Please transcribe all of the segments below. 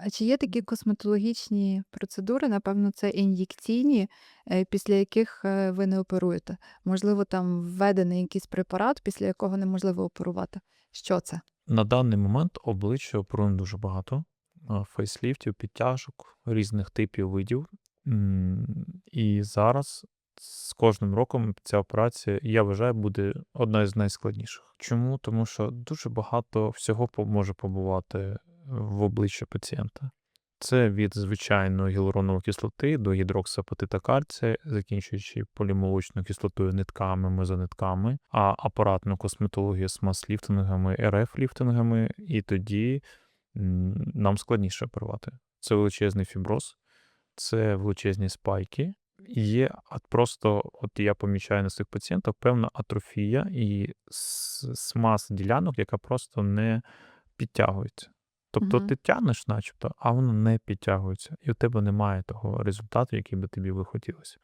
А чи є такі косметологічні процедури, напевно, це ін'єкційні, е, після яких, е, ви не оперуєте? Можливо, там введений якийсь препарат, після якого неможливо оперувати. Що це? На даний момент обличчя оперуємо дуже багато. Фейсліфтів, підтяжок, різних типів видів. І зараз з кожним роком ця операція, я вважаю, буде одна із найскладніших. Чому? Тому що дуже багато всього по- може побувати в обличчя пацієнта. Це від звичайної гіалуронової кислоти до гідроксапатита кальція, закінчуючи полімолочною кислотою нитками, мезонитками, а апаратну косметологію з мас-ліфтингами, РФ-ліфтингами, і тоді нам складніше оперувати. Це величезний фіброз, це величезні спайки. Є от просто, от я помічаю на цих пацієнтах, певна атрофія і смаз ділянок, яка просто не підтягується. Тобто Мгм. ти тягнеш, начебто, а воно не підтягується. І у тебе немає того результату, який би тобі би хотілося.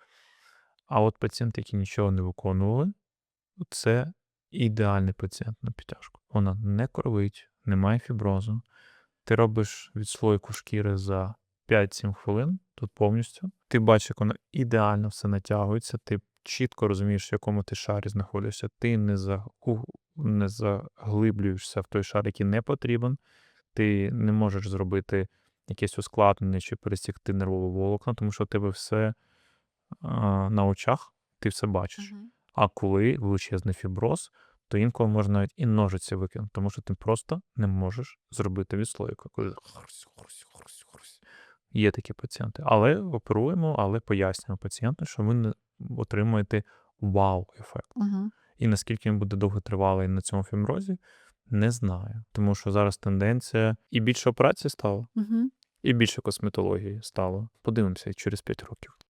А от пацієнти, які нічого не виконували, це ідеальний пацієнт на підтяжку. Вона не кровить, немає фіброзу. Ти робиш відслойку шкіри за 5-7 хвилин, тут повністю. Ти бачиш, як воно ідеально все натягується, ти чітко розумієш, в якому ти шарі знаходишся. Ти не, за, не заглиблюєшся в той шар, який не потрібен. Ти не можеш зробити якесь ускладнення чи пересікти нервове волокна, тому що у тебе все а, на очах, ти все бачиш. А коли величезний фіброз, то інколи можна навіть і ножиці викинути, тому що ти просто не можеш зробити відслойку. Коли хрсь, хрсь, хрсь, хрсь. Є такі пацієнти. Але оперуємо, але пояснюємо пацієнту, що ви не отримуєте вау-ефект. Угу. І наскільки він буде довготривалий на цьому фіброзі, не знаю. Тому що зараз тенденція і більше операцій стало, Угу. і більше косметології стало. Подивимося через 5 років.